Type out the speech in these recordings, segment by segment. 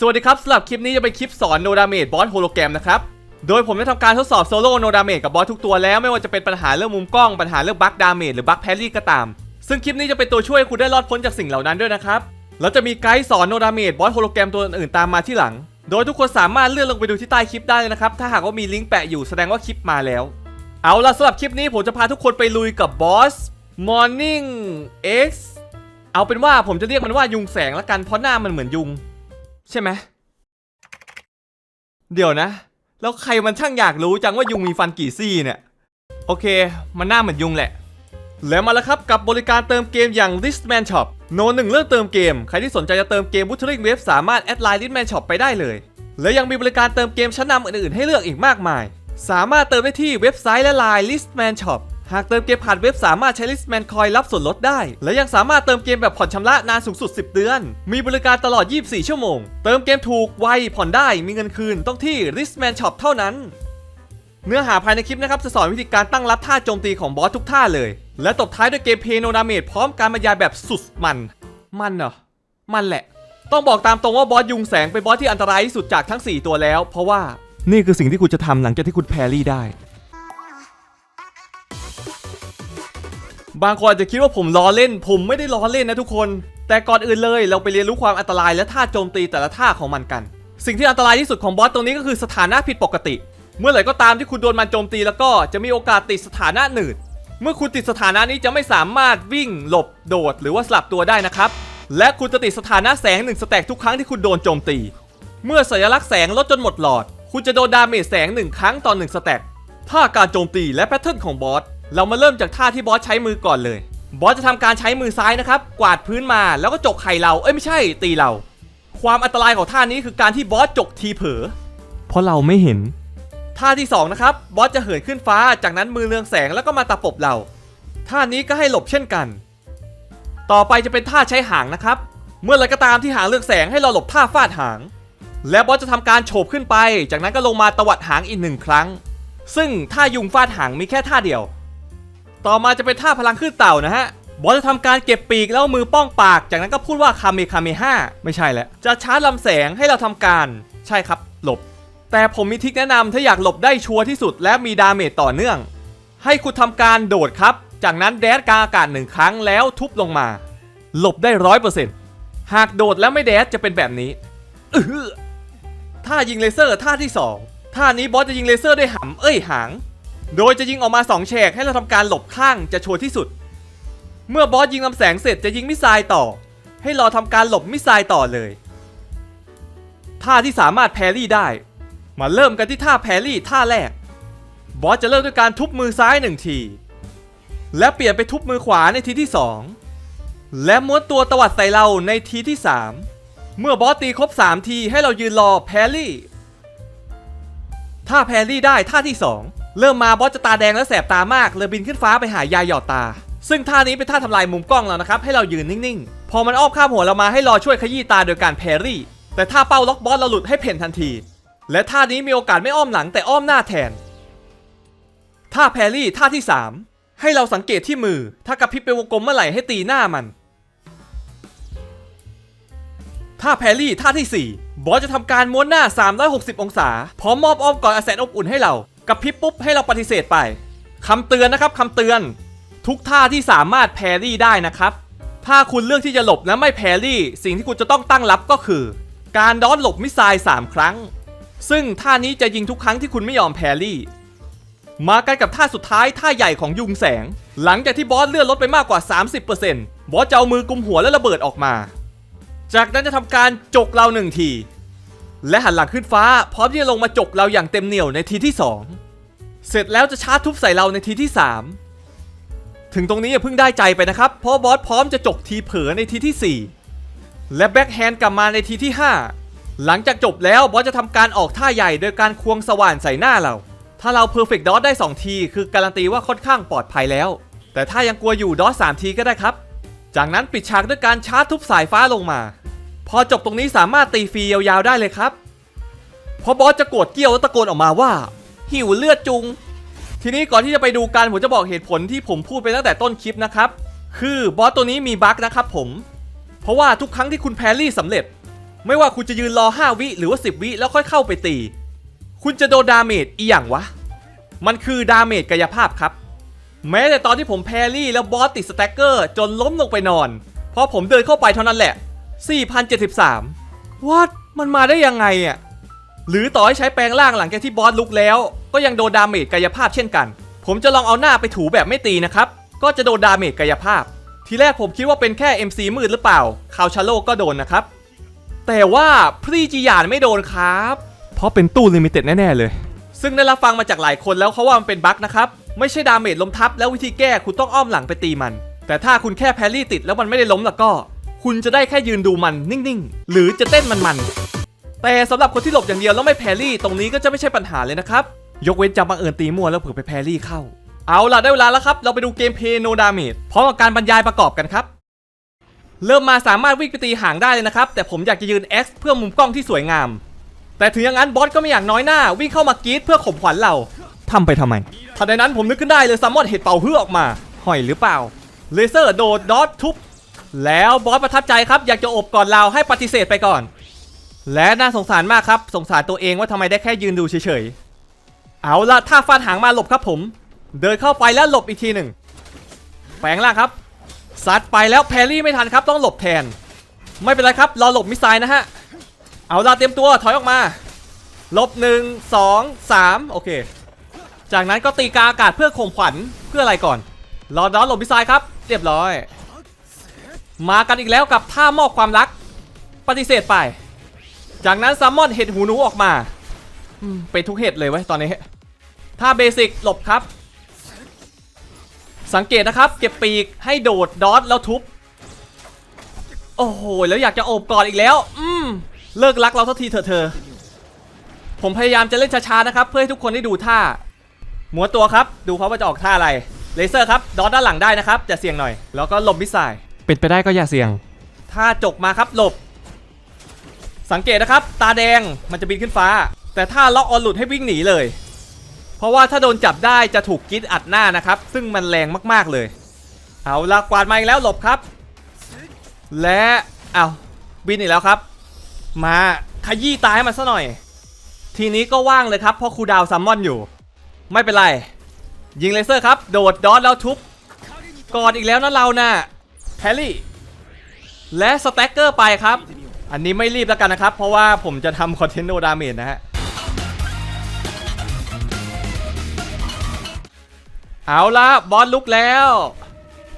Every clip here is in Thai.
สวัสดีครับสำหรับคลิปนี้จะเป็นคลิปสอนโนดาเมจบอสโฮโลแกรมนะครับ โดยผมได้ทำการทดสอบโซโล่โนดาเมจกับบอสทุกตัวแล้วไม่ว่าจะเป็นปัญหาเรื่องมุมกล้องปัญหาเรื่องบั๊กดาเมจหรือบั๊กแพรี่ก็ตาม ซึ่งคลิปนี้จะเป็นตัวช่วยให้คุณได้รอดพ้นจากสิ่งเหล่านั้นด้วยนะครับแล้วจะมีไกด์สอนโนดาเมจบอสโฮโลแกรมตัวอื่นๆตามมาที่หลัง โดยทุกคนสามารถเลื่อนลงไปดูที่ใต้คลิปได้เลยนะครับถ้าหากว่ามีลิงก์แปะอยู่แสดงว่าคลิปมาแล้ว เอาล่ะสำหรับคลิปนี้ผมจะพาทุกคนไปลุยกับบอส Morning X เอาเป็นว่าผมจะเรียกมันว่ายุงแสงละกันเพราะหน้ามันเหมือนยุง ใช่ไหมเดี๋ยวนะ แล้วใครมันช่างอยากรู้จังว่ายุงมีฟันกี่ซี่เนี่ย โอเค มันหน้าเหมือนยุงแหละ แล้วมาแล้วครับกับบริการเติมเกมอย่าง Listman Shop โนหนึ่งเลือกเติมเกม ใครที่สนใจจะเติมเกม Wuthering Wave สามารถแอดไลน์ Listman Shop ไปได้เลย และยังมีบริการเติมเกมชั้นนำอื่นๆ ให้เลือกอีกมากมาย สามารถเติมได้ที่เว็บไซต์และไลน์ Listman Shop หากเติมเกมผ่านเว็บสามารถใช้ Listman Coin รับส่วนลดได้ และยังสามารถเติมเกมแบบผ่อนชำระนานสูงสุด 10 เดือน มีบริการตลอด 24 ชั่วโมง เติมเกมถูกไวผ่อนได้มีเงินคืนต้องที่ Listman Shop เท่านั้น เนื้อหาภายในคลิปนะครับจะสอนวิธีการตั้งรับท่าโจมตีของบอสทุกท่าเลย และตบท้ายด้วยเกมเพย์โนดาเมจพร้อมการบรรยายแบบสุดมัน มันเหรอ มันแหละ ต้องบอกตามตรงว่าบอสยุงแสงเป็นบอสที่อันตรายที่สุดจากทั้ง 4 ตัวแล้ว เพราะว่านี่คือสิ่งที่คุณจะทำหลังจากที่คุณแพรี่ได้ บางคนอาจจะคิดว่าผมล้อเล่น ผมไม่ได้ล้อเล่นนะทุกคน แต่ก่อนอื่นเลยเราไปเรียนรู้ความอันตรายและท่าโจมตีแต่ละท่าของมันกัน สิ่งที่อันตรายที่สุดของบอสตรงนี้ก็คือสถานะผิดปกติ เมื่อไหร่ก็ตามที่คุณโดนมันโจมตีแล้วก็จะมีโอกาสติดสถานะหนืด เมื่อคุณติดสถานะนี้จะไม่สามารถวิ่ง หลบ โดด หรือว่าสลับตัวได้นะครับ และคุณจะติดสถานะแสงหนึ่งสแต็กทุกครั้งที่คุณโดนโจมตี เมื่อสัญลักษณ์แสงลดจนหมดหลอด คุณจะโดนดาเมจแสงหนึ่งครั้งต่อหนึ่งสแต็กท่าการโจมตีและแพทเทิร์นของบอส เรามาเริ่มจากท่าที่บอสใช้มือก่อนเลย บอสจะทำการใช้มือซ้ายนะครับ กวาดพื้นมาแล้วก็จกไข่เรา เอ้ยไม่ใช่ตีเรา ความอันตรายของท่านี้คือการที่บอสจกทีเผลอเพราะเราไม่เห็น ท่าที่สองนะครับบอสจะเหินขึ้นฟ้า จากนั้นมือเรืองแสงแล้วก็มาตะปบเราท่านี้ก็ให้หลบเช่นกัน ต่อไปจะเป็นท่าใช้หางนะครับ เมื่อไรก็ตามที่หางเรืองแสงให้เราหลบท่าฟาดหาง และบอสจะทำการโฉบขึ้นไป จากนั้นก็ลงมาตวัดหางอีกหนึ่งครั้ง ซึ่งท่ายุงฟาดหางมีแค่ท่าเดียว ต่อมาจะเป็นท่าพลังขึ้นเต่านะฮะบอสจะทำการเก็บปีกแล้วมือป้องปาก จากนั้นก็พูดว่าคาเมคาเมห้าไม่ใช่แล้วจะชาร์จลำแสงให้เราทำการ ใช่ครับ หลบ แต่ผมมีทริคแนะนำถ้าอยากหลบได้ชัวร์ที่สุดและมีดาเมจต่อเนื่อง ให้คุณทำการโดดครับ จากนั้นแดดกลางอากาศหนึ่งครั้งแล้วทุบลงมา หลบได้ร้อยเปอร์เซ็นต์หากโดดแล้วไม่แดดจะเป็นแบบนี้ออท่ายิงเลเซอร์ท่าที่สองท่านี้บอสจะยิงเลเซอร์ด้วยหำเอ้ยหาง โดยจะยิงออกมา 2 แฉกให้เราทำการหลบข้างจะชัวร์ที่สุด เมื่อบอสยิงลำแสงเสร็จจะยิงมิสไซล์ต่อ ให้ราทำการหลบมิสไซล์ต่อเลย ท่าที่สามารถแพรี่ได้ มาเริ่มกันที่ท่าแพรี่ท่าแรก บอสจะเริ่มด้วยการทุบมือซ้ายหนึ่งที และเปลี่ยนไปทุบมือขวาในทีที่ 2 และม้วนตัวตวัดใส่เราในทีที่ 3 เมื่อบอสตีครบ 3 ทีให้เรายืนรอแพรี่ถ้าแพรรี่ได้ท่าที่ 2 เริ่มมาบอสจะตาแดงและแสบตามากเลยบินขึ้นฟ้าไปหายายหยอดตา ซึ่งท่านี้เป็นท่าทำลายมุมกล้องแล้วนะครับ ให้เรายืนนิ่งๆ พอมันอ้อมข้ามหัวเรามาให้รอช่วยขยี้ตาโดยการแพรี่ แต่ถ้าเป้าล็อกบอสเราหลุดให้เพ่นทันที และท่านี้มีโอกาสไม่อ้อมหลังแต่อ้อมหน้าแทน ท่าแพรี่ท่าที่ 3 ให้เราสังเกตที่มือ ถ้ากระพริบเป็นวงกลมเมื่อไหร่ให้ตีหน้ามัน ท่าแพรี่ท่าที่ 4 บอสจะทำการม้วนหน้า 360 องศา พร้อมมอบอ้อมกอดอาแสนอบอุ่นให้เรา กระพริบปุ๊บให้เราปฏิเสธไปคำเตือนนะครับคำเตือนทุกท่าที่สามารถแพรี่ได้นะครับ ถ้าคุณเลือกที่จะหลบและไม่แพรี่ สิ่งที่คุณจะต้องตั้งรับก็คือ การดอนหลบมิสไซล์3ครั้ง ซึ่งท่านี้จะยิงทุกครั้งที่คุณไม่ยอมแพรรี่ มากันกับท่าสุดท้ายท่าใหญ่ของยุงแสง หลังจากที่บอสเลื่อนลดไปมากกว่า 30%บอสจะเอามือกุมหัวและระเบิดออกมา จากนั้นจะทำการจกเราหนึ่งที และหันหลังขึ้นฟ้าพร้อมที่จะลงมาจกเราอย่างเต็มเหนี่ยวในทีที่ 2 เสร็จแล้วจะชาร์จทุบใส่เราในทีที่ 3 ถึงตรงนี้อย่าเพิ่งได้ใจไปนะครับ เพราะบอสพร้อมจะจกทีเผลอในทีที่ 4 และแบ็คแฮนด์กลับมาในทีที่ 5 หลังจากจบแล้วบอสจะทำการออกท่าใหญ่โดยการควงสว่านใส่หน้าเรา ถ้าเราเพอร์เฟกต์ดอทได้ 2 ที คือการันตีว่าค่อนข้างปลอดภัยแล้ว แต่ถ้ายังกลัวอยู่ดอท3ทีก็ได้ครับ จากนั้นปิดฉากด้วยการชาร์จทุบสายฟ้าลงมา พอจบตรงนี้สามารถตีฟรียาวๆได้เลยครับเพราะบอสจะโกรธเกี้ยวแล้วตะโกนออกมาว่า หิวเลือดจุง ทีนี้ก่อนที่จะไปดูกันผมจะบอกเหตุผลที่ผมพูดไปตั้งแต่ต้นคลิปนะครับ คือบอสตัวนี้มีบั๊กนะครับผม เพราะว่าทุกครั้งที่คุณแพรรี่สำเร็จ ไม่ว่าคุณจะยืนรอ 5 วิหรือว่า 10 วิแล้วค่อยเข้าไปตี คุณจะโดนดาเมจอีหยังวะ มันคือดาเมจกายภาพครับ แม้แต่ตอนที่ผมแพรรี่แล้วบอสติดสแต็กเกอร์จนล้มลงไปนอน พอผมเดินเข้าไปเท่านั้นแหละ 4,073วัดมันมาได้ยังไงอะหรือต่อให้ใช้แปลงร่างหลังจากที่บอสลุกแล้ว ก็ยังโดนดาเมจกายภาพเช่นกัน ผมจะลองเอาหน้าไปถูแบบไม่ตีนะครับ ก็จะโดนดาเมจกายภาพ ทีแรกผมคิดว่าเป็นแค่ MC มืดหรือเปล่าคาวชาโลก็โดนนะครับ แต่ว่าพรีจิยานไม่โดนครับ เพราะเป็นตู้ลิมิเต็ดแน่ ๆ เลย ซึ่งได้รับฟังมาจากหลายคนแล้วเขาว่ามันเป็นบั๊กนะครับ ไม่ใช่ดาเมจล้มทับแล้ววิธีแก้คุณต้องอ้อมหลังไปตีมัน แต่ถ้าคุณแค่แพรรี่ติดแล้วมันไม่ได้ล้มแล้วก็ คุณจะได้แค่ยืนดูมันนิ่งๆ หรือจะเต้นมันๆ แต่สำหรับคนที่หลบอย่างเดียวแล้วไม่แพรี่ ตรงนี้ก็จะไม่ใช่ปัญหาเลยนะครับ ยกเว้นจะบังเอิญตีมั่วแล้วเผื่อไปแพรี่เข้า เอาล่ะได้เวลาแล้วครับ เราไปดูเกมเพย์โนดาเมจพร้อมกับการบรรยายประกอบกันครับเริ่มมาสามารถวิ่งไปตีห่างได้เลยนะครับ แต่ผมอยากจะยืน X เพื่อมุมกล้องที่สวยงาม แต่ถึงอย่างนั้นบอสก็ไม่อยากน้อยหน้า วิ่งเข้ามากรีดเพื่อข่มขวัญเราทำไปทำไมทันใดนั้นผมนึกขึ้นได้เลยซัมมอนเห็ดเป่าเพื่อออกมาห่อยหรือเปล่าเลเซอร์โดดดอททุบ แล้วบอสประทับใจครับอยากจะอบก่อนเราให้ปฏิเสธไปก่อน และน่าสงสารมากครับ สงสารตัวเองว่าทำไมได้แค่ยืนดูเฉยๆ เอาละถ้าฟาดหางมาหลบครับผม เดินเข้าไปแล้วหลบอีกทีหนึ่งแปลงล่างครับซัดไปแล้วแพรี่ไม่ทันครับต้องหลบแทน ไม่เป็นไรครับรอหลบมิสไซล์นะฮะเอาละเตรียมตัวถอยออกมาลบหนึ่งสองสามโอเค จากนั้นก็ตีกาอากาศเพื่อข่มขวัญเพื่ออะไรก่อนรอดอนหลบมิสไซล์ครับ เรียบร้อย มากันอีกแล้วกับท่ามอบความรัก ปฏิเสธไป จากนั้นซัมมอนเห็ดหูหนูออกมาอืมเป็นทุกเห็ดเลยเว้ยตอนนี้ถ้าเบสิกหลบครับ สังเกตนะครับ เก็บปีกให้โดดดอทแล้วทุบ โอ้โห แล้วอยากจะโอบกอดอีกแล้ว อืม เลิกรักเราสักทีเถอะเธอ ผมพยายามจะเล่นช้าๆนะครับ เพื่อให้ทุกคนได้ดูท่าหมัวตัวครับ ดูเขาว่าจะออกท่าอะไรเลเซอร์ครับดอทด้านหลังได้นะครับจะเสี่ยงหน่อย แล้วก็หลบมิสไซล์ เป็นไปได้ก็อย่าเสี่ยง ถ้าจกมาครับหลบ สังเกตนะครับ ตาแดงมันจะบินขึ้นฟ้า แต่ถ้าล็อกออนหลุดให้วิ่งหนีเลย เพราะว่าถ้าโดนจับได้จะถูกกรีดอัดหน้านะครับ ซึ่งมันแรงมากๆเลย เอาละกวาดมาอีกแล้วหลบครับ และเอาบินอีกแล้วครับ มาขยี้ตายให้มันซะหน่อย ทีนี้ก็ว่างเลยครับเพราะครูดาวซัมมอนอยู่ ไม่เป็นไร ยิงเลเซอร์ครับ โดดดอทแล้วทุบกอดอีกแล้วนะเรานะ่ะ แพรรี่ และสแต็กเกอร์ไปครับ อันนี้ไม่รีบแล้วกันนะครับ เพราะว่าผมจะทำคอนเทนต์โนดาเมจนะฮะ เอาละบอสลุกแล้ว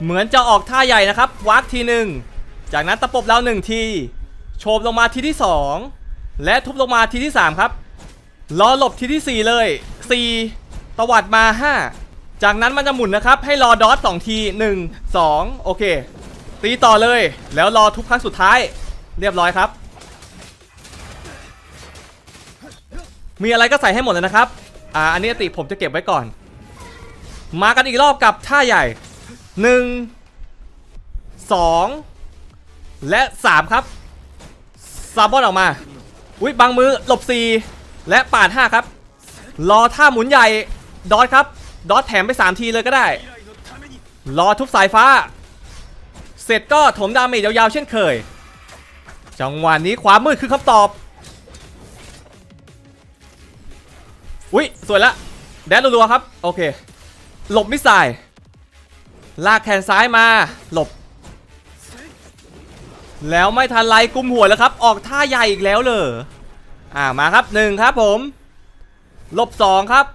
เหมือนจะออกท่าใหญ่นะครับ วักทีหนึ่ง จากนั้นตะปบแล้วหนึ่งที โฉบลงมาทีที่ 2 และทุบลงมาทีที่ 3 ครับรอหลบทีที่ 4 เลย 4 ตวัดมา 5 จากนั้นมันจะหมุนนะครับ ให้รอดอท2ที 1 2 โอเค ตีต่อเลย แล้วรอทุบครั้งสุดท้าย เรียบร้อยครับ มีอะไรก็ใส่ให้หมดเลยนะครับ อ่า อันนี้ติผมจะเก็บไว้ก่อน มากันอีกรอบกับท่าใหญ่ 1 2 และ 3 ครับซาบอนออกมาอุ้ยบางมือหลบ 4 และปาด 5 ครับ รอท่าหมุนใหญ่ ดอทครับ ดอทแถมไป 3 ทีเลยก็ได้ รอทุบสายฟ้า เสร็จก็ถมดาเมจยาวๆเช่นเคย จังหวะนี้ขวามมืดคือคำตอบ อุ้ยสวยละ แดนรัวๆครับ โอเค หลบมิสไซล์ลากแขนซ้ายมา หลบ แล้วไม่ทันไรกุมหัวแล้วครับ ออกท่าใหญ่อีกแล้วเลยอ่ามาครับหนึ่งครับผมลบสองครับ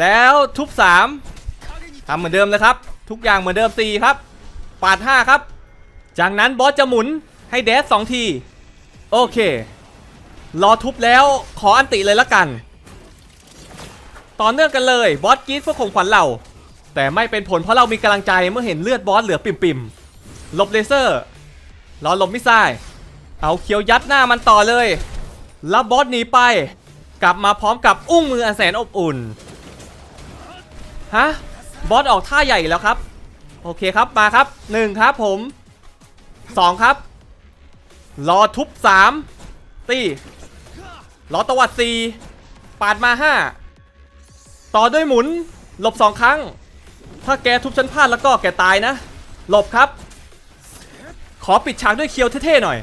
แล้วทุบสามทำเหมือนเดิมเลยครับ ทุกอย่างเหมือนเดิมสี่ครับ ปาดห้าครับ จากนั้นบอสจะหมุนให้แดสสองที โอเค รอทุบแล้วขออันติเลยละกัน ต่อเนื่องกันเลยบอสกีดเพื่อข่มขวัญเรา แต่ไม่เป็นผลเพราะเรามีกำลังใจเมื่อเห็นเลือดบอสเหลือปิ่มๆลบเลเซอร์รอลบมิสไซล์เอาเขียวยัดหน้ามันต่อเลยแล้วบอสหนีไป กลับมาพร้อมกับอุ้งมืออันแสนอบอุ่นฮะบอสออกท่าใหญ่แล้วครับ โอเคครับมาครับ1ครับผม2ครับ รอทุบ3ตีรอตวัด4ปาดมา5ต่อด้วยหมุน หลบ2ครั้ง ถ้าแกทุบฉันพลาดแล้วก็แกตายนะ หลบครับ ขอปิดฉากด้วยเคียวเท่ๆหน่อย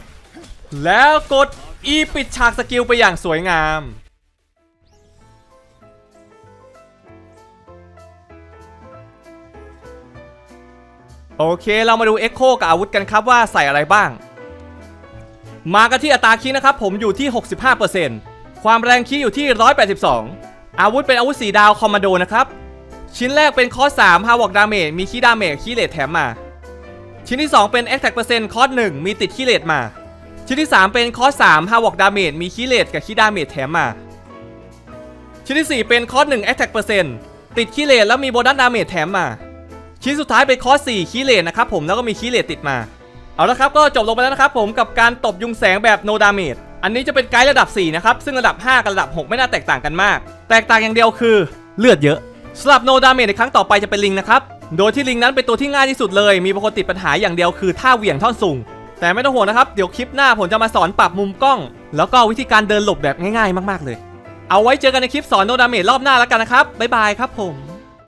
แล้วกด E ปิดฉากสกิลไปอย่างสวยงาม โอเคเรามาดู Echo กับอาวุธกันครับว่าใส่อะไรบ้าง มากันที่อัตราคีนะครับ ผมอยู่ที่ 65%ความแรงคีย์อยู่ที่ 182 อาวุธเป็นอาวุธสีดาวคอมมานโดนะครับ ชิ้นแรกเป็นคอร์ส3 h a w o k Damage มีคีดาเมจคีเลทแถมมา ชิ้นที่ 2 เป็น Attack เปอร์เซ็นต์คอร์ส1มีติดคีเลทมา ชิ้นที่ 3 เป็นคอร์ส3 h a w o k Damage มีคีเลทกับคีดาเมจแถมมา ชิ้นที่ 4 เป็นคอร์ส1 Attack เปอร์เซ็นต์ติดคีเลทแล้วมีโบนัสดาเมจแถมมา ชิ้นสุดท้ายเป็นคอส4คีเลทนะครับผมแล้วก็มีคีเลทติดมา เอาละครับก็จบลงไปแล้วนะครับผมกับการตบยุงแสงแบบ no damage อันนี้จะเป็นไกด์ระดับ 4 นะครับ ซึ่งระดับ 5 กับระดับ 6 ไม่น่าแตกต่างกันมาก แตกต่างอย่างเดียวคือเลือดเยอะสำหรับ no damage ในครั้งต่อไปจะเป็นลิงนะครับโดยที่ลิงนั้นเป็นตัวที่ง่ายที่สุดเลย มีบางคนติดปัญหาอย่างเดียวคือท่าเหวี่ยงท่อนสูงแต่ไม่ต้องห่วงนะครับ เดี๋ยวคลิปหน้าผมจะมาสอนปรับมุมกล้อง แล้วก็วิธีการเดินหลบแบบง่ายๆ มากๆเลย เอาไว้เจอกันในคลิปสอน no damage รอบหน้าแล้วกันนะครับบ๊ายบายครับผม